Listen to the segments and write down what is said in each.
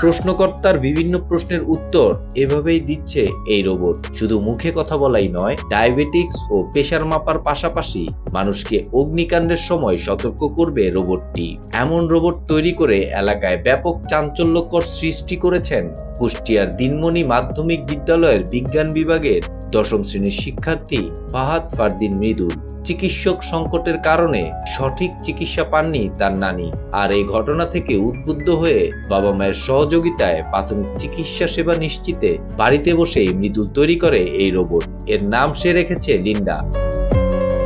প্রশ্নকর্তার বিভিন্ন প্রশ্নের উত্তর এভাবেই দিচ্ছে এই রোবট। শুধু মুখে কথা বলাই নয়, ডায়াবেটিক্স ও প্রেশার মাপার পাশাপাশি মানুষকে অগ্নিকাণ্ডের সময় সতর্ক করবে রোবটটি। এমন রোবট তৈরি করে এলাকায় ব্যাপক চাঞ্চল্যকর সৃষ্টি করেছেন কুষ্টিয়ার দিনমণি মাধ্যমিক বিদ্যালয়ের বিজ্ঞান বিভাগের দশম শ্রেণির শিক্ষার্থী ফাহাদ ফারদিন মৃদুল। চিকিৎসক সংকটের কারণে সঠিক চিকিৎসা পাননি তার নানি আর এই ঘটনা থেকে উদ্বুদ্ধ হয়ে বাবা মায়ের সহযোগিতায় প্রাথমিক চিকিৎসা সেবা নিশ্চিতে বাড়িতে বসেই মৃদুল তৈরি করে এই রোবট। এর নাম সে রেখেছে লিন্ডা।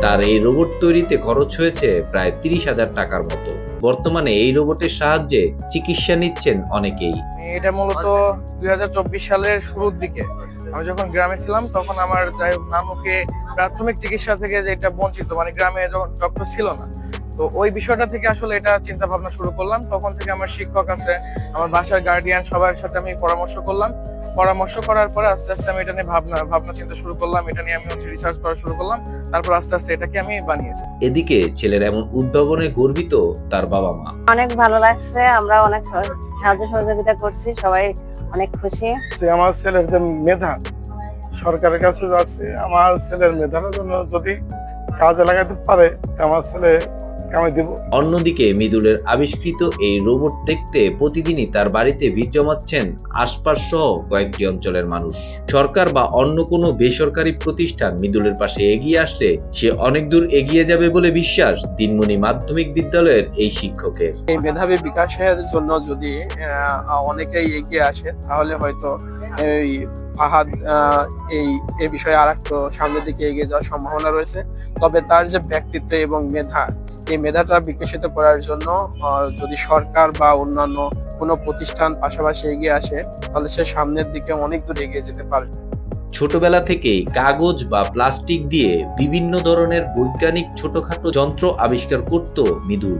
তার এই রোবট তৈরিতে খরচ হয়েছে প্রায় তিরিশ হাজার টাকার মতো। বর্তমানে এই রোবটের সাহায্যে চিকিৎসা নিচ্ছেন অনেকেই। এটা মূলত দুই হাজার চব্বিশ সালের শুরুর দিকে। আমি যখন গ্রামে ছিলাম তখন আমার যাই হোক নানুকে প্রাথমিক চিকিৎসা থেকে যে এটা বঞ্চিত মানে গ্রামে যখন ডক্টর ছিল না তো ওই বিষয়টা থেকে আসলে এটা চিন্তা ভাবনা শুরু করলাম। তখন থেকে আমার শিক্ষক আছে আমার বাসার গার্ডিয়ান সবার সাথে আমি পরামর্শ করলাম। পরামর্শ করার পরে আস্তে আস্তে আমি এটা নিয়ে ভাবনা ভাবনা চিন্তা শুরু করলাম। এটা নিয়ে আমি হচ্ছে রিসার্চ করা শুরু করলাম। তারপর আস্তে আস্তে এটাকে আমি বানিয়েছি। এদিকে ছেলের এমন উদ্ভাবনে গর্বিত তার বাবা মা। অনেক ভালো লাগছে আমরা অনেক সাহায্য সহযোগিতা করছি সবাই অনেক খুশি। যে আমার ছেলের যে মেধা সরকারের কাছে যাচ্ছে আমার ছেলের মেধার জন্য যদি কাজে লাগাতে পারে আমার ছেলে দিব। অন্যদিকে মৃদুলের আবিষ্কৃত এই রোবট দেখতে প্রতিদিনই তার বাড়িতে ভিড় জমাচ্ছেন আশপাশ সহ কয়েকটি অঞ্চলের মানুষ। সরকার বা অন্য কোনো বেসরকারি প্রতিষ্ঠান মৃদুলের পাশে এগিয়ে আসলে সে অনেক দূর এগিয়ে যাবে বলে বিশ্বাস দিনমণি মাধ্যমিক বিদ্যালয়ের এই শিক্ষকের। এই মেধাবী বিকাশের জন্য যদি আহ, অনেকেই এগিয়ে আসে তাহলে হয়তো এই ফাহাদ আহ, এই এ বিষয়ে আর একটু সামনের দিকে এগিয়ে যাওয়ার সম্ভাবনা রয়েছে। তবে তার যে ব্যক্তিত্ব এবং মেধা এই মেধাটা বিকশিত করার জন্য যদি সরকার বা অন্যান্য কোনো প্রতিষ্ঠান পাশাপাশি এগিয়ে আসে, তাহলে সে সামনের দিকে অনেক দূর এগিয়ে যেতে পারে। ছোটবেলা থেকেই কাগজ বা প্লাস্টিক দিয়ে বিভিন্ন ধরনের বৈজ্ঞানিক ছোটখাটো যন্ত্র আবিষ্কার করত মৃদুল।